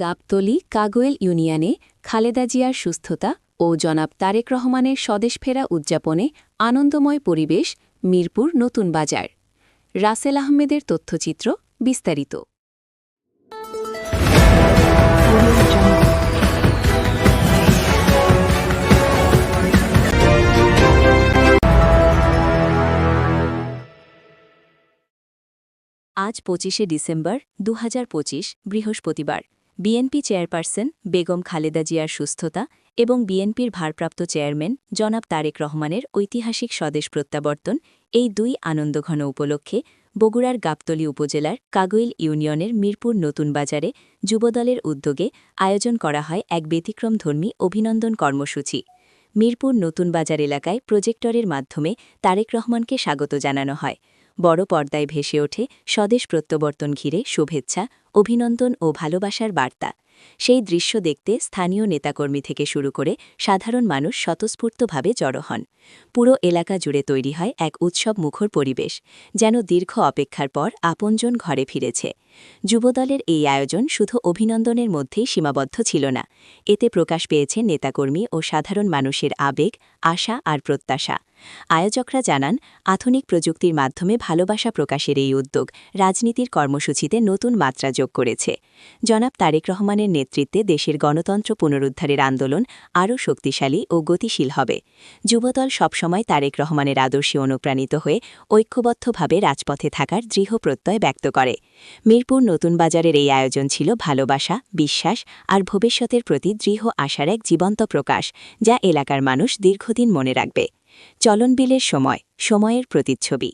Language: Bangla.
গাবতলী কাগোয়েল ইউনিয়নে খালেদা জিয়ার সুস্থতা ও জনাব তারেক রহমানের স্বদেশ ফেরা উদযাপনে আনন্দময় পরিবেশ মিরপুর নতুন বাজার। রাসেল আহমেদের তথ্যচিত্র বিস্তারিত। আজ পঁচিশে ডিসেম্বর দু হাজার পঁচিশ, বৃহস্পতিবার। বিএনপি চেয়ারপারসন বেগম খালেদা জিয়ার সুস্থতা এবং বিএনপির ভারপ্রাপ্ত চেয়ারম্যান জনাব তারেক রহমানের ঐতিহাসিক স্বদেশ প্রত্যাবর্তন এই দুই আনন্দঘন উপলক্ষে বগুড়ার গাবতলী উপজেলার কাগইল ইউনিয়নের মিরপুর নতুন বাজারে যুবদলের উদ্যোগে আয়োজন করা হয় এক ব্যতিক্রমধর্মী অভিনন্দন কর্মসূচি। মিরপুর নতুন বাজার এলাকায় প্রজেক্টরের মাধ্যমে তারেক রহমানকে স্বাগত জানানো হয়। বড় পর্দায় ভেসে ওঠে স্বদেশ প্রত্যাবর্তন ঘিরে শুভেচ্ছা অভিনন্দন ও ভালোবাসার বার্তা। সেই দৃশ্য দেখতে স্থানীয় নেতাকর্মী থেকে শুরু করে সাধারণ মানুষ স্বতঃস্ফূর্তভাবে জড়ো হন। পুরো এলাকা জুড়ে তৈরি হয় এক উৎসব মুখর পরিবেশ, যেন দীর্ঘ অপেক্ষার পর আপনজন ঘরে ফিরেছে। যুবদলের এই আয়োজন শুধু অভিনন্দনের মধ্যেই সীমাবদ্ধ ছিল না, এতে প্রকাশ পেয়েছে নেতাকর্মী ও সাধারণ মানুষের আবেগ, আশা আর প্রত্যাশা। আয়োজকরা জানান, আধুনিক প্রযুক্তির মাধ্যমে ভালোবাসা প্রকাশের এই উদ্যোগ রাজনীতির কর্মসূচিতে নতুন মাত্রা যোগ করেছে। জনাব তারেক রহমানের নেতৃত্বে দেশের গণতন্ত্র পুনরুদ্ধারের আন্দোলন আরও শক্তিশালী ও গতিশীল হবে। যুবদল সবসময় তারেক রহমানের আদর্শে অনুপ্রাণিত হয়ে ঐক্যবদ্ধভাবে রাজপথে থাকার দৃঢ় প্রত্যয় ব্যক্ত করে। মিরপুর নতুন বাজারের এই আয়োজন ছিল ভালোবাসা, বিশ্বাস আর ভবিষ্যতের প্রতি দৃঢ় আশার এক জীবন্ত প্রকাশ যা এলাকার মানুষ দীর্ঘদিন মনে রাখবে। চলনবিলের সময়, সময়ের প্রতিচ্ছবি।